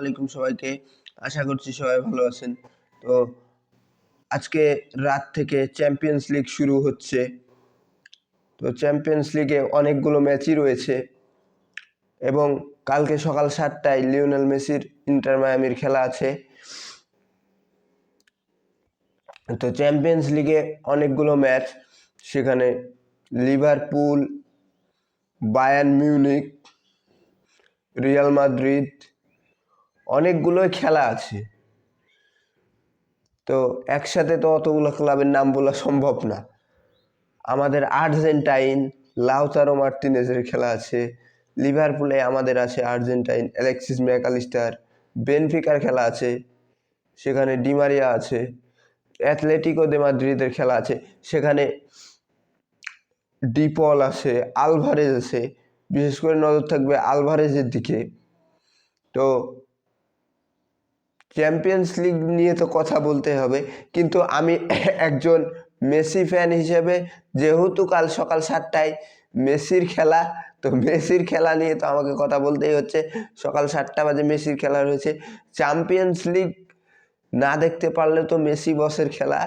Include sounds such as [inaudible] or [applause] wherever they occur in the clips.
আলাইকুম সবাইকে। আশা করছি সবাই ভালো আছেন। তো আজকে রাত থেকে চ্যাম্পিয়ন্স লিগ শুরু হচ্ছে। তো চ্যাম্পিয়ন্স লিগে অনেকগুলো ম্যাচই রয়েছে। এবং কালকে সকাল সাতটায় লিওনেল মেসির ইন্টার মায়ামির খেলা আছে। তো চ্যাম্পিয়ন্স লিগে অনেকগুলো ম্যাচ সেখানে Liverpool Bayern Munich Real Madrid অনেকগুলোই খেলা আছে। তো একসাথে তো অতগুলো ক্লাবের নাম বলা সম্ভব না। আমাদের আর্জেন্টাইন, লাউতারো মার্টিনেজের খেলা আছে। লিভারপুলে আমাদের আছে আর্জেন্টাইন, অ্যালেক্সিস ম্যাকালিস্টার, বেনফিকার খেলা আছে। সেখানে ডিমারিয়া আছে। অ্যাথলেটিকো দে মাদ্রিদের খেলা আছে। সেখানে ডিপল আছে, আলভারেজ আছে। বিশেষ করে নজর থাকবে আলভারেজের দিকে। তো চ্যাম্পিয়ন্স লিগ নিয়ে তো কথা বলতে হবে। কিন্তু আমি একজন মেসি ফ্যান হিসেবে, যেহেতু কাল সকাল সাতটায় মেসির খেলা, তো মেসির খেলা নিয়ে তো আমাকে কথা বলতেই হচ্ছে। সকাল সাতটা বাজে মেসির খেলা রয়েছে। চ্যাম্পিয়ন্স লিগ না দেখতে পারলে তো মেসি বসের খেলা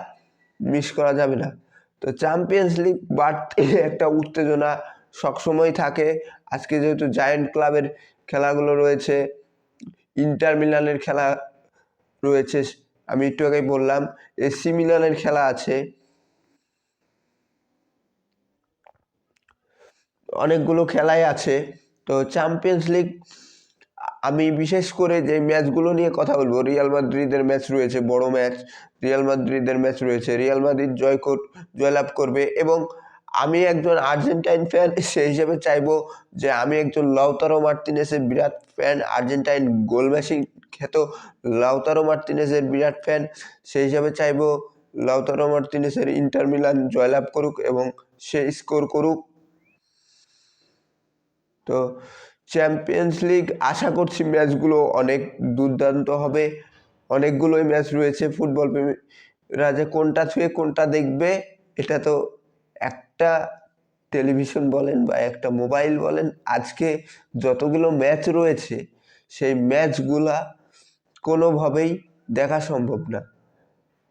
মিস করা যাবে না। তো চ্যাম্পিয়ন্স লিগ বাড়তে একটা উত্তেজনা সবসময় থাকে। আজকে যেহেতু জায়েন্ট ক্লাবের খেলাগুলো রয়েছে ইন্টার মিলানের খেলা রয়েছে, আমি একটু আগেই বললাম এসি মিলানের খেলা আছে। অনেকগুলো খেলাই আছে। তো চ্যাম্পিয়ন্স লিগ আমি বিশেষ করে যে ম্যাচগুলো নিয়ে কথা বলব রিয়াল মাদ্রিদের ম্যাচ রয়েছে, বড় ম্যাচ রিয়াল মাদ্রিদের ম্যাচ রয়েছে রিয়াল মাদ্রিদ জয় জয়লাভ করবে এবং আমি একজন আর্জেন্টাইন ফ্যান সেই হিসেবে চাইব যে আমি একজন লাউতারো মার্টিনেসের বিরাট ফ্যান আর্জেন্টাইন গোল মেশিন খ্যাত লাউতারো মার্টিনেসের বিরাট ফ্যান সেই হিসাবে চাইব লাউতারো মার্টিনেসের ইন্টার মিলান জয়লাভ করুক এবং সে স্কোর করুক। তো চ্যাম্পিয়ন্স লিগ আশা করছি ম্যাচগুলো অনেক দুর্দান্ত হবে। অনেকগুলোই ম্যাচ রয়েছে ফুটবল প্রেমীরা যে কোনটা ছুঁয়ে কোনটা দেখবে, এটা তো একটা টেলিভিশন বলেন বা একটা মোবাইল বলেন, আজকে যতগুলো ম্যাচ রয়েছে, সেই ম্যাচগুলা কোনোভাবেই দেখা সম্ভব না।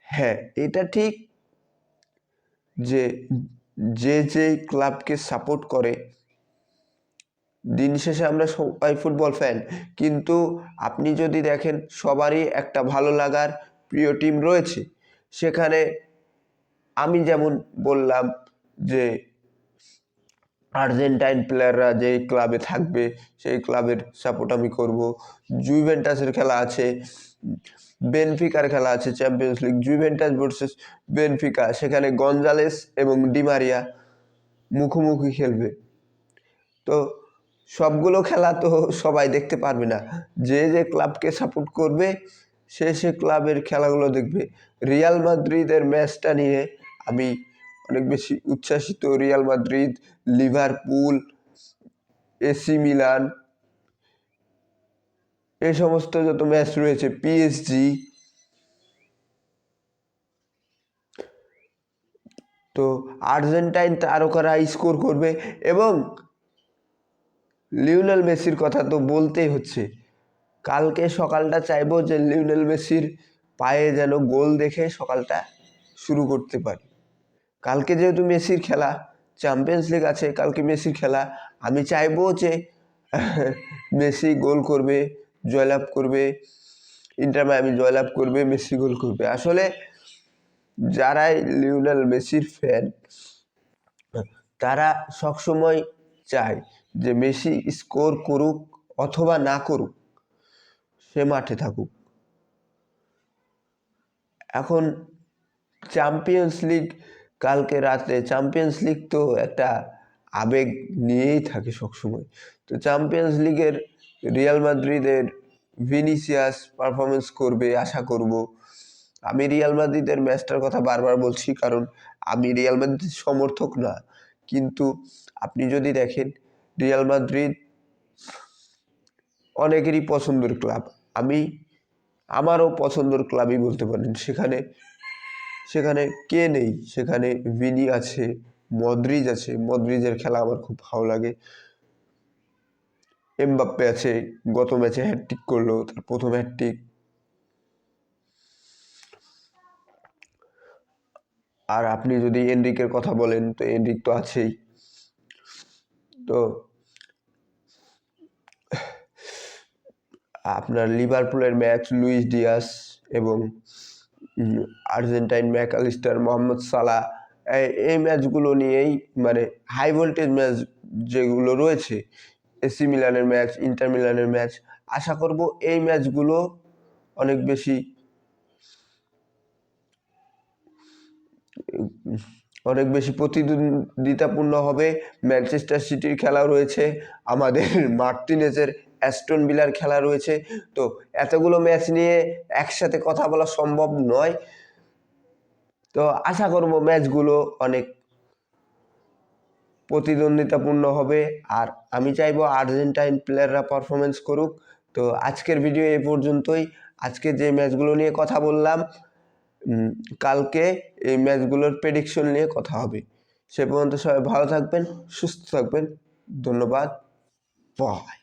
হ্যাঁ এটা ঠিক যে যে যে ক্লাবকে সাপোর্ট করে, দিন শেষে আমরা সবাই ফুটবল ফ্যান কিন্তু আপনি যদি দেখেন সবারই একটা ভালো লাগার প্রিয় টিম রয়েছে, সেখানে আমি যেমন বললাম যে আর্জেন্টাইন প্লেয়াররা যেই ক্লাবে থাকবে, সেই ক্লাবের সাপোর্ট আমি করব। জুইভেন্টাসের খেলা আছে, বেনফিকার খেলা আছে Champions League Juventus versus Benfica, সেখানে গঞ্জালেস এবং ডিমারিয়া মুখোমুখি খেলবে। তো সবগুলো খেলা তো সবাই দেখতে পারবে না। যে যে ক্লাবকে সাপোর্ট করবে, সে সে ক্লাবের খেলাগুলো দেখবে। রিয়াল মাদ্রিদের ম্যাচটা নিয়ে আমি অনেক বেশি উচ্ছ্বাসিত Real Madrid, Liverpool, AC Milan, এ সমস্ত যত ম্যাচ রয়েছে পিএসজি তো আর্জেন্টাইন তারকারা স্কোর করবে এবং লিওনেল মেসির কথা তো বলতেই হচ্ছে। কালকে সকালটা চাইব যে লিওনেল মেসির পায়ে যেন গোল দেখে সকালটা শুরু করতে পারি। কালকে যেহেতু মেসির খেলা চ্যাম্পিয়ন্স লিগ আছে, কালকে মেসির খেলা, আমি চাইব যে [laughs] মেসি গোল করবে, জয়লাভ করবে ইন্টার মায়ামি জয়লাভ করবে, মেসি গোল করবে। আসলে যারাই লিওনেল মেসির ফ্যান তারা সবসময় চায় যে মেসি স্কোর করুক অথবা না করুক, সে মাঠে থাকুক। এখন চ্যাম্পিয়ন্স লিগ কালকে রাতে চ্যাম্পিয়ন্স লিগ তো একটা আবেগ নিয়েই থাকে সবসময়। তো চ্যাম্পিয়ন্স লিগের রিয়াল মাদ্রিদের ভিনিসিয়াস পারফরমেন্স করবে, আশা করব। আমি রিয়াল মাদ্রিদের ম্যাচটার কথা বারবার বলছি, কারণ আমি রিয়াল মাদ্রিদ সমর্থক না। কিন্তু আপনি যদি দেখেন রিয়াল মাদ্রিদ অনেকেরই পছন্দের ক্লাব আমি, আমারও পছন্দের ক্লাবই বলতে পারেন। সেখানে সেখানে কে নেই? সেখানে ভিনি আছে মদ্রিজ আছে। মদ্রিজের খেলা আমার খুব ভালো লাগে। এমবাপ্পে আছে, গত ম্যাচে হ্যাটট্রিক করল, তার প্রথম হ্যাটট্রিক আর আপনি যদি এনরিকের কথা বলেন, তো এনরিক তো আছেই। তো আপনার লিভারপুলের ম্যাচ লুইস ডিয়াস এবং Argentine Mac Allister Mohamed Salah এই- এই ম্যাচগুলো নিয়েই মানে হাই ভোল্টেজ ম্যাচ যেগুলো রয়েছে এসি মিলানের ম্যাচ, ইন্টার মিলানের ম্যাচ, আশা করব এই ম্যাচগুলো অনেক বেশি অনেক বেশি প্রতিদ্বন্দ্বিতাপূর্ণ হবে। ম্যানচেস্টার সিটির খেলা রয়েছে, আমাদের মার্টিনেজের অ্যাস্টন বিলার খেলা রয়েছে। তো এতগুলো ম্যাচ নিয়ে একসাথে কথা বলা সম্ভব নয়। তো আশা করব ম্যাচগুলো অনেক প্রতিদ্বন্দ্বিতাপূর্ণ হবে। আর আমি চাইব আর্জেন্টাইন প্লেয়াররা পারফরমেন্স করুক। তো আজকের ভিডিও এই পর্যন্তই। আজকে যে ম্যাচগুলো নিয়ে কথা বললাম কালকে এই ম্যাচগুলোর প্রেডিকশন নিয়ে কথা হবে। সে পর্যন্ত সবাই ভালো থাকবেন, সুস্থ থাকবেন। ধন্যবাদ। বাই